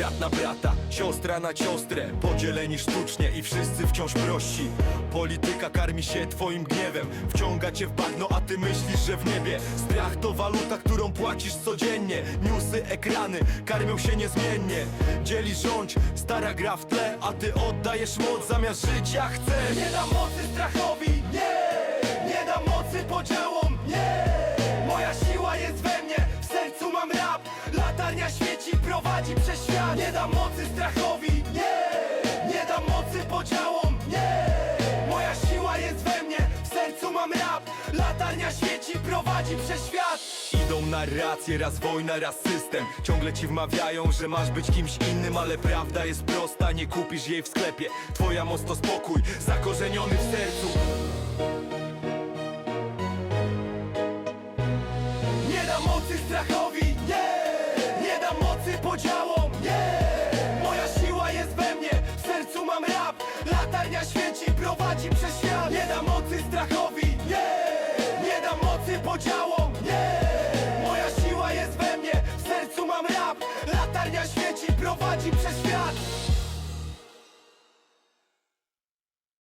brat na brata, siostra na siostrę Podzieleni sztucznie i wszyscy wciąż prości. Polityka karmi się twoim gniewem Wciąga cię w bagno, a ty myślisz, że w niebie. Strach to waluta, którą płacisz codziennie. Newsy, ekrany karmią się niezmiennie. Dzieli rządź, stara gra w tle A ty oddajesz moc zamiast żyć jak chcesz. Nie dam mocy strachowi, nie Nie dam mocy podziałom, prowadzi przez świat. Nie dam mocy strachowi, nie Nie dam mocy podziałom, nie Moja siła jest we mnie, w sercu mam rap. Latarnia świeci, prowadzi przez świat. Idą narracje, raz wojna, raz system. Ciągle ci wmawiają, że masz być kimś innym Ale prawda jest prosta, nie kupisz jej w sklepie. Twoja moc to spokój, zakorzeniony w sercu. Nie dam mocy strachowi, mocy podziałom, nie!